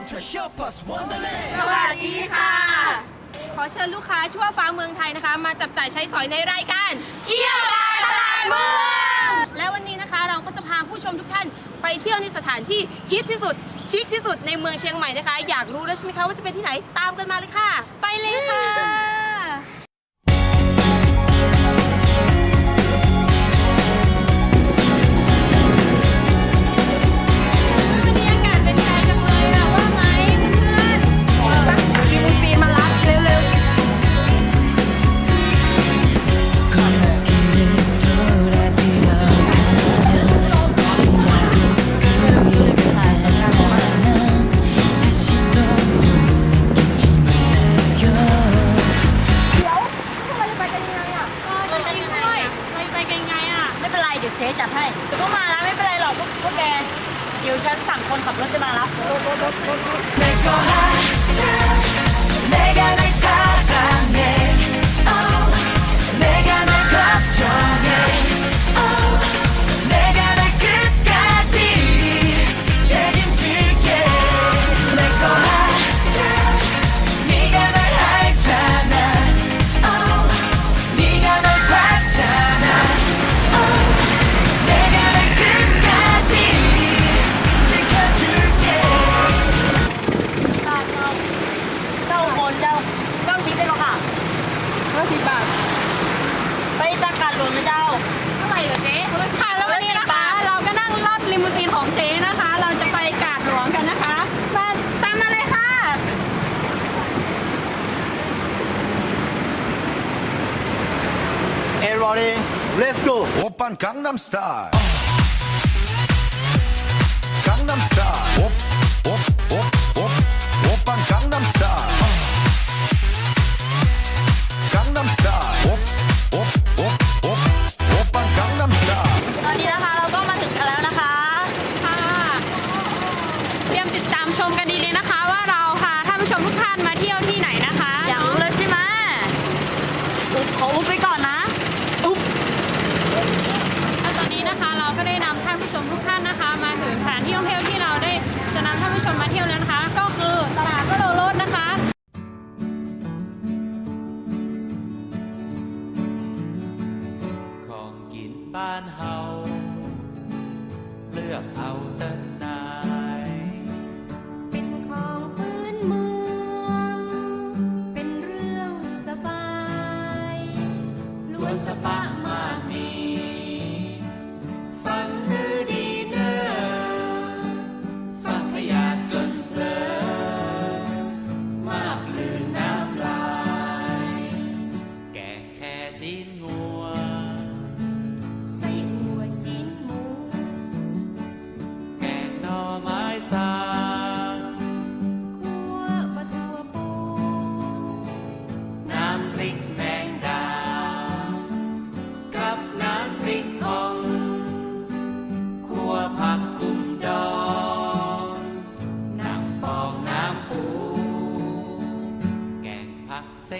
Come to Shop Us Wonderland สวัสดีค่ะ ขอเชิญลูกค้าทั่วฟ้าเมืองไทยนะคะ มาจับจ่ายใช้สอยในรายการเที่ยวลายตลาดเมืองและวันนี้นะคะเราก็จะพาผู้ชมทุกท่านไปเที่ยวในสถานที่ฮิตที่สุด ชิคที่สุดในเมืองเชียงใหม่นะคะ อยากรู้แล้วใช่ไหมคะว่าจะเป็นที่ไหนตามกันมาเลยค่ะ ไปเลยค่ะ ไปไปกันยังไงอะ ไม่เป็นไร เดี๋ยวเจ๊จัดให้ก็มาแล้วไม่เป็นไรหรอกพวกพวกแก เดี๋ยวฉันสั่งคนขับรถจะมารับ 내가 널 사 Everybody, let's go. 오빤 강남 스타일 강남 스타일 옵, 옵, เอา เลือกเอาเต้นนาย เป็นของพื้นเมือง เป็นเรื่องสบาย ล้วนสปะมา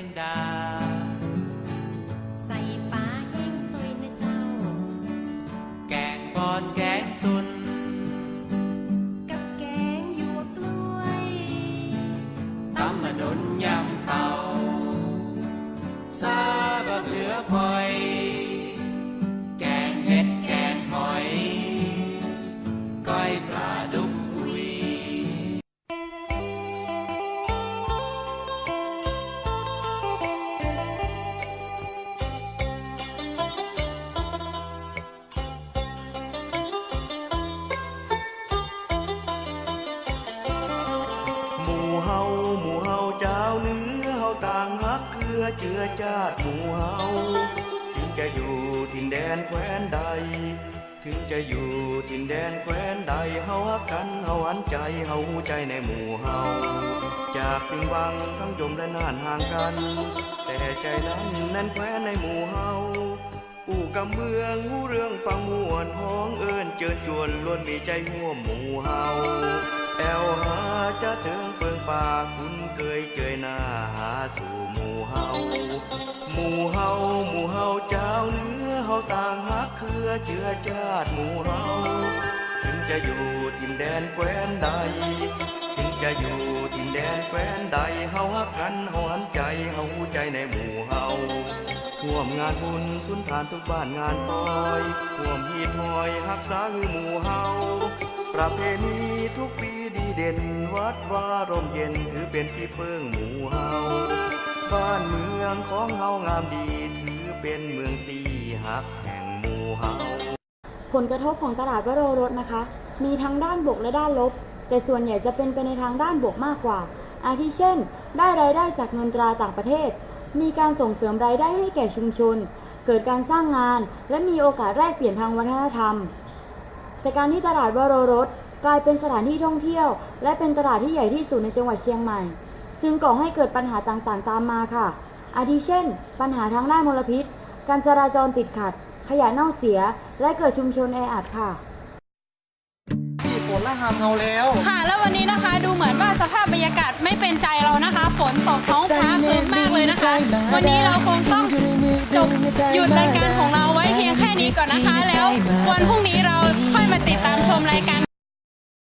ผักเส้นดา ใส่ปลาแห้งตุยนะเจ้า แกงบอนแกงตุน กับแกงหยวกกล้วยตำมะนุนยำเตาซาบะเขือพลอย เฮาหมู่เฮาเจ้าเนื้อเฮาต่างฮักเครือเจือจาดหมู่เฮาถึงจะอยู่ทินแดนแคว้นใด ถึงจะอยู่ทินแดนแคว้นใดเฮาฮักกันเฮาหันใจเฮาหูใจในหมู่เฮาจากปิงวังทั้งจมและนานห่างกัน แต่ใจนั้นแน่นแคว้นในหมู่เฮา ผู้กำเมืองหูเรื่องฟังมวนห้องเอิญเจิญจวนล้วนมีใจห่วมหมู่เฮาแอวหาจะถึงเปิงป่าคุณเคยเจยหน้าหาสู่หมู่เฮาหมู่เฮาหมู่เฮาเจ้าเนื้อเฮาต่างฮักเครือเชื้อชาติหมู่เฮาถึงจะอยู่ทินแดนแคว้นใด ถึงจะอยู่ทินแดนแคว้นใดเฮาฮักกันเฮาหันใจเฮาใจในหมู่เฮา ร่วมงานบุญสุนทานทุกบ้านงานปอยร่วมหีบหอยฮักษาคือหมู่เฮาประเพณีทุกปีดีเด่นวัดวาร่มเย็นถือเป็นที่เพิ่งหมู่เฮาบ้านเมืองของเฮางามดีถือเป็นเมืองตีหักแห่งหมู่เฮาผลกระทบของตลาดวโรรสนะคะ มีทั้งด้านบวกและด้านลบ แต่ส่วนใหญ่จะเป็นไปในทางด้านบวกมากกว่า อาทิเช่น ได้รายได้จากเงินตราต่างประเทศ มีการส่งเสริมรายได้ให้แก่ชุมชน เกิดการสร้างงาน และมีโอกาสแลกเปลี่ยนทางวัฒนธรรม แต่การที่ตลาดวโรรสกลายเป็นสถานที่ท่องเที่ยว และเป็นตลาดที่ใหญ่ที่สุดในจังหวัดเชียงใหม่ จึงก่อให้เกิดปัญหาต่างๆ ตามมาค่ะ อาทิเช่น ปัญหาทางด้านมลพิษ การจราจรติดขัด ขยะเน่าเสีย และเกิดชุมชนแออัดค่ะค่ะ แล้ววันนี้นะคะดูเหมือนว่าสภาพบรรยากาศไม่เป็นใจเรานะคะ ฝนตกท้องฟ้าครึ้มมากเลยนะคะ วันนี้เราคงต้องจบหยุดรายการของเราไว้เพียงแค่นี้ก่อนนะคะ แล้ววันพรุ่งนี้เราค่อยมาติดตามชมรายการ